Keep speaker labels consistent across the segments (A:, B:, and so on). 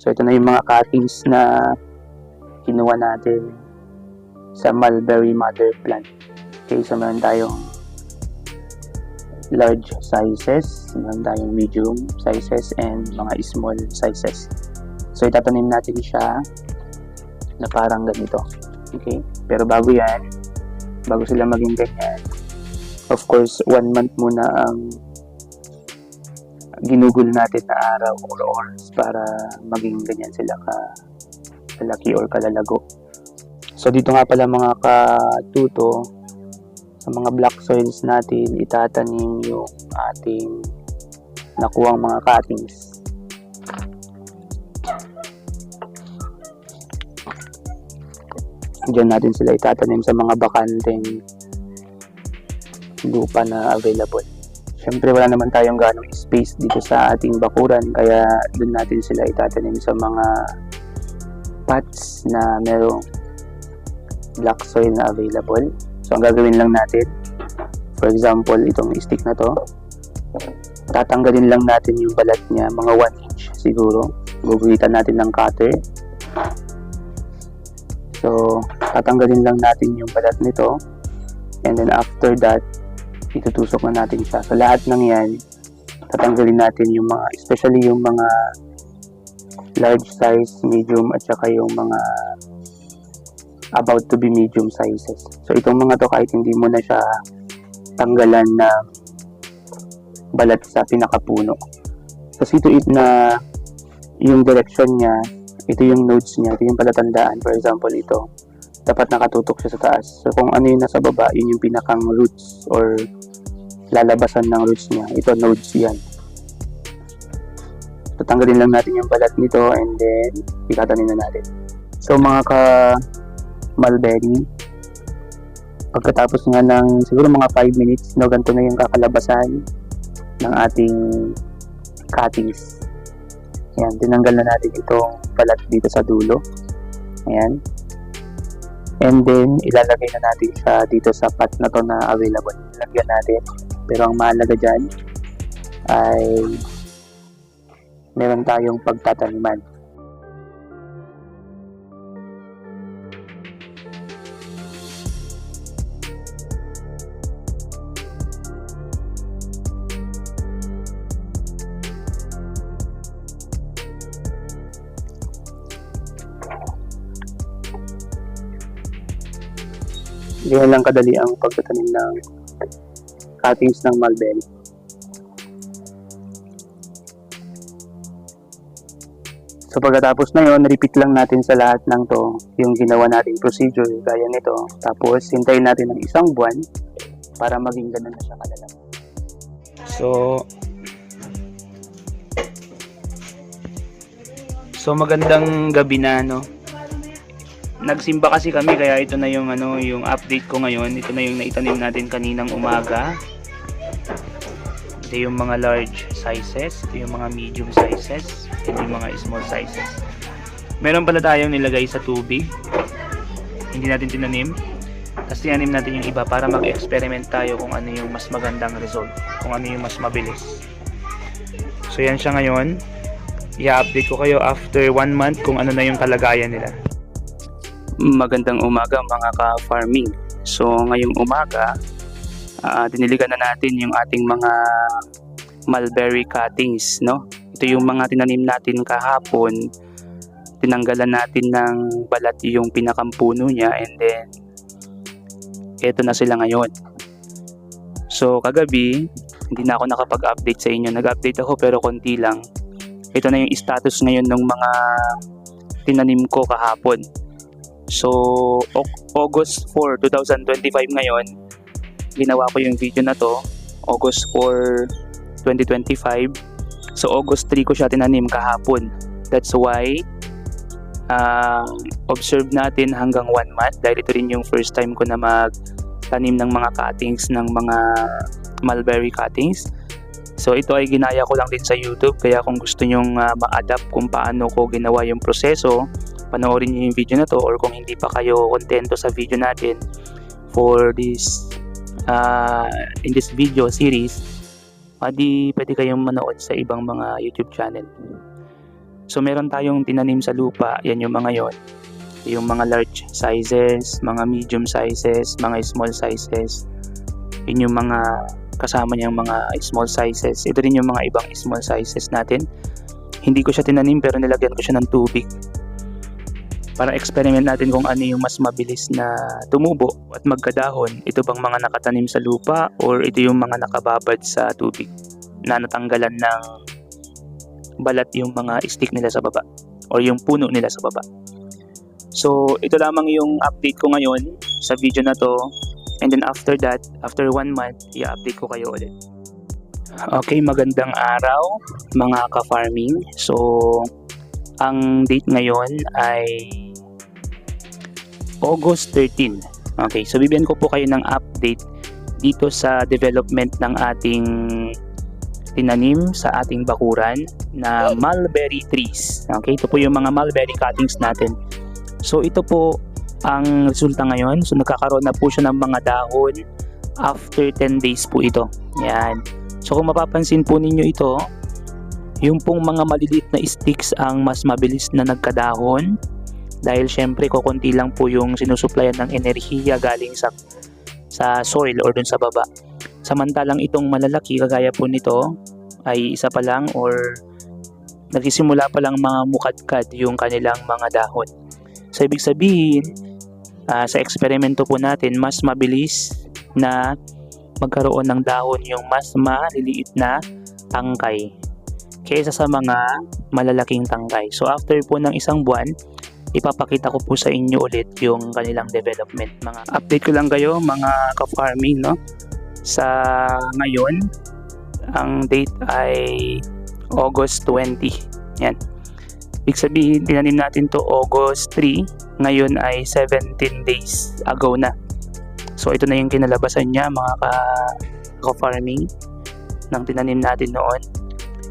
A: So ito na yung mga cuttings na kinuha natin sa mulberry mother plant. Okay, so meron tayong large sizes, meron tayong medium sizes, and mga small sizes. So itatanim natin siya na parang ganito. Okay? Pero bago yan, bago sila maging ganyan, of course, one month muna ang ginugol natin na araw or oras para maging ganyan sila ka kalaki or kalalago. So dito nga pala mga katuto, sa mga black soils natin, itatanim yung ating nakuwang mga cuttings. Diyan natin sila itatanim sa mga bakanteng lupa na available. Siyempre wala naman tayong ganong space dito sa ating bakuran kaya doon natin sila itatanim sa mga pots na merong black soil na available. So ang gagawin lang natin, for example, itong stick na to, tatanggalin lang natin yung balat niya, mga 1 inch siguro. Guguhitan natin ng cutter. So, tatanggalin lang natin yung balat nito. And then after that, itutusok na natin siya. So lahat ng yan, tatanggalin natin yung mga, especially yung mga large size, medium, at saka yung mga about to be medium sizes. So itong mga to kahit hindi mo na siya tanggalan ng balat sa pinakapuno. So see to it na yung direction niya, ito yung nodes niya, ito yung palatandaan. For example, ito, dapat nakatutok siya sa taas. So kung ano yung nasa baba, yun yung pinakang roots or lalabasan ng roots niya. Ito, nodes yan. Tatanggalin lang natin yung balat nito and then itatanim na natin. So mga ka mulberry, pagkatapos nga ng siguro mga 5 minutes, no, ganito na yung kakalabasan ng ating cuttings. Ayan, tinanggal na natin itong balat dito sa dulo. Ayan. And then, ilalagay na natin siya dito sa pot na to na available. Lagyan natin. Pero ang mahalaga dyan ay meron tayong pagtataniman. Ganyan lang kadali ang pagtatanim ng cuttings ng mulberry. So pagkatapos na yon, repeat lang natin sa lahat ng to yung ginawa nating procedure gaya nito. Tapos hintayin natin ng isang buwan para maging ganun na siya kalala. So So magandang gabi na no. Nagsimba kasi kami kaya ito na yung ano yung update ko ngayon. Ito na yung naitanim natin kaninang umaga. Ito yung mga large sizes, ito yung mga medium sizes, ito yung mga small sizes. Meron pala tayong nilagay sa tubig. Hindi natin tinanim. Tapos tinanim natin yung iba para mag-experiment tayo kung ano yung mas magandang result. Kung ano yung mas mabilis. So yan siya ngayon. I-update ko kayo after one month kung ano na yung kalagayan nila. Magandang umaga mga ka-farming. So ngayong umaga, uh, diniligan na natin yung ating mga mulberry cuttings, no? Ito yung mga tinanim natin kahapon. Tinanggalan natin ng balat yung pinakampuno niya and then eto na sila ngayon. So kagabi, hindi na ako nakapag-update sa inyo. Nag-update ako pero konti lang. Ito na yung status ngayon ng mga tinanim ko kahapon. So, August 4, 2025 ngayon, ginawa ko yung video na to. August 4, 2025. So, August 3 ko siya tinanim kahapon. That's why, uh, observe natin hanggang 1 month dahil ito rin yung first time ko na magtanim ng mga cuttings ng mga mulberry cuttings. So ito ay ginaya ko lang din sa YouTube kaya kung gusto nyong uh, ma-adapt kung paano ko ginawa yung proseso, panoorin niyo yung video na to or kung hindi pa kayo kontento sa video natin for this uh, in this video series, pwede, pwede kayong manood sa ibang mga YouTube channel. So meron tayong tinanim sa lupa, yan yung mga yon. Yung mga large sizes, mga medium sizes, mga small sizes. Yun yung mga kasama niyang mga small sizes. Ito rin yung mga ibang small sizes natin. Hindi ko siya tinanim pero nilagyan ko siya ng tubig. Para experiment natin kung ano yung mas mabilis na tumubo at magkadahon. Ito bang mga nakatanim sa lupa or ito yung mga nakababad sa tubig na natanggalan ng balat yung mga stick nila sa baba or yung puno nila sa baba. So, ito lamang yung update ko ngayon sa video na to. And then after that, after one month, i-update ko kayo ulit. Okay, magandang araw mga ka-farming. So, ang date ngayon ay August 13. Okay, so bibigyan ko po kayo ng update dito sa development ng ating tinanim sa ating bakuran na mulberry trees. Okay, ito po yung mga mulberry cuttings natin. So ito po ang resulta ngayon. So nagkakaroon na po siya ng mga dahon after 10 days po ito. Yan. So kung mapapansin po ninyo ito, yung pong mga maliliit na sticks ang mas mabilis na nagkadahon dahil syempre kukunti lang po yung sinusuplayan ng enerhiya galing sa sa soil or dun sa baba. Samantalang itong malalaki kagaya po nito ay isa pa lang or nagsisimula pa lang mga mukadkad yung kanilang mga dahon. So ibig sabihin, ah, sa eksperimento po natin, mas mabilis na magkaroon ng dahon yung mas maliliit na tangkay kaysa sa mga malalaking tangkay. So after po ng isang buwan, ipapakita ko po sa inyo ulit yung kanilang development. Mga update ko lang kayo mga ka-farming no. Sa ngayon, ang date ay August 20. Yan. Ibig sabihin, tinanim natin to August 3. Ngayon ay 17 days ago na. So ito na yung kinalabasan niya mga ka- ka-farming ng tinanim natin noon.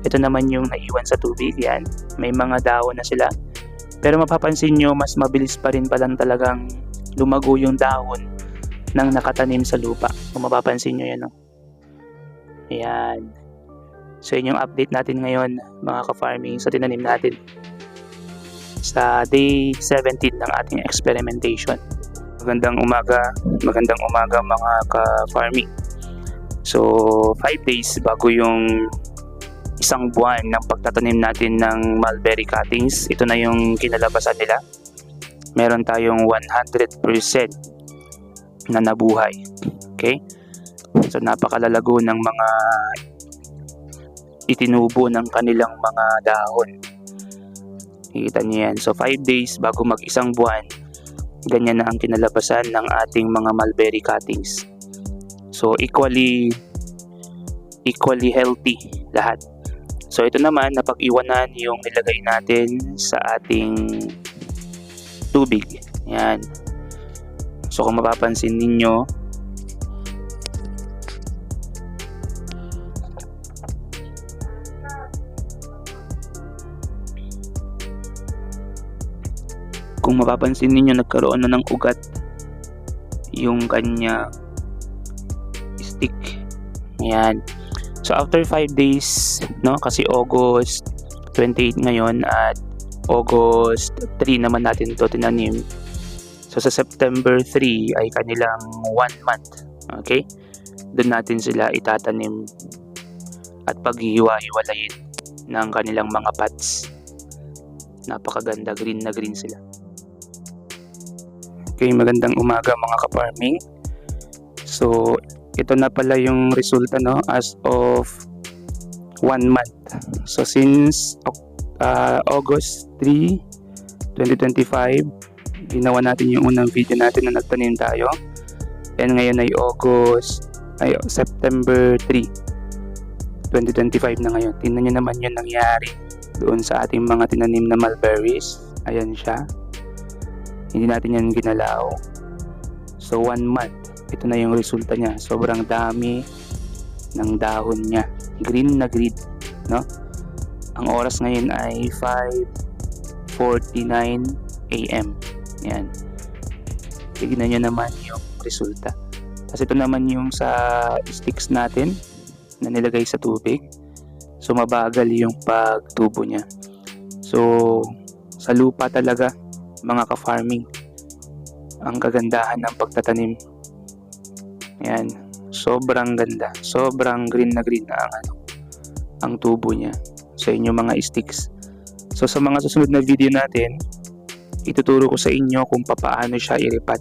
A: Ito naman yung naiwan sa tubig. Yan. May mga dahon na sila. Pero mapapansin nyo, mas mabilis pa rin palang talagang lumago yung dahon ng nakatanim sa lupa. Kung mapapansin nyo yan. No? Ayan. So yun yung update natin ngayon mga ka-farming sa tinanim natin sa day 17 ng ating experimentation. Magandang umaga, magandang umaga mga ka-farming. So 5 days bago yung isang buwan ng pagtatanim natin ng mulberry cuttings. Ito na yung kinalabasan nila. Meron tayong 100% na nabuhay. Okay? So napakalalago ng mga itinubo ng kanilang mga dahon. Nakikita niyo yan. So 5 days bago mag isang buwan, ganyan na ang kinalabasan ng ating mga mulberry cuttings. So equally equally healthy lahat. So ito naman napag-iwanan yung nilagay natin sa ating tubig. Yan. So kung mapapansin ninyo, kung mapapansin ninyo nagkaroon na ng ugat yung kanya stick. Yan. So after 5 days, no, kasi August 28 ngayon at August 3 naman natin to tinanim. So sa September 3 ay kanilang 1 month. Okay? Doon natin sila itatanim at paghihiwa-hiwalayin ng kanilang mga pots. Napakaganda, green na green sila. Okay, magandang umaga mga ka-farming. So, ito na pala yung resulta no as of one month. So since uh, August 3, 2025, ginawa natin yung unang video natin na nagtanim tayo. And ngayon ay August, ay September 3, 2025 na ngayon. Tingnan nyo naman yung nangyari doon sa ating mga tinanim na mulberries. Ayan siya. Hindi natin yan ginalaw. So one month ito na yung resulta niya. Sobrang dami ng dahon niya. Green na green no? Ang oras ngayon ay 5.49 am yan. Tignan nyo naman yung resulta. Kasi ito naman yung sa sticks natin na nilagay sa tubig. So mabagal yung pagtubo niya. So, sa lupa talaga, mga ka-farming, ang kagandahan ng pagtatanim. Yan, sobrang ganda. Sobrang green na green na ang, ano, ang tubo niya sa inyong mga sticks. So, sa mga susunod na video natin, ituturo ko sa inyo kung papaano siya iripat.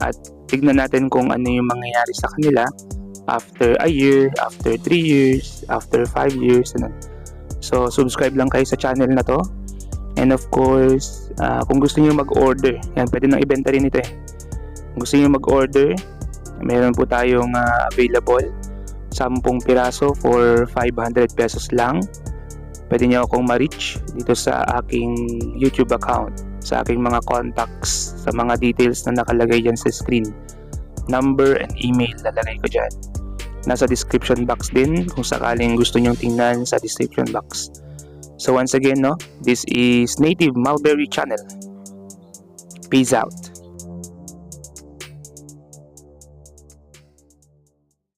A: At tignan natin kung ano yung mangyayari sa kanila after a year, after 3 years, after 5 years. Ano. So, subscribe lang kayo sa channel na to. And of course, ah, kung gusto niyo mag-order, yan, pwede nang ibenta rin ito eh. Kung gusto niyo mag-order, meron po tayong ah, available. 10 piraso for 500 pesos lang. Pwede niyo akong ma-reach dito sa aking YouTube account, sa aking mga contacts, sa mga details na nakalagay dyan sa screen. Number and email lalagay ko dyan. Nasa description box din kung sakaling gusto nyong tingnan sa description box. So once again, no, this is Native Mulberry Channel. Peace out.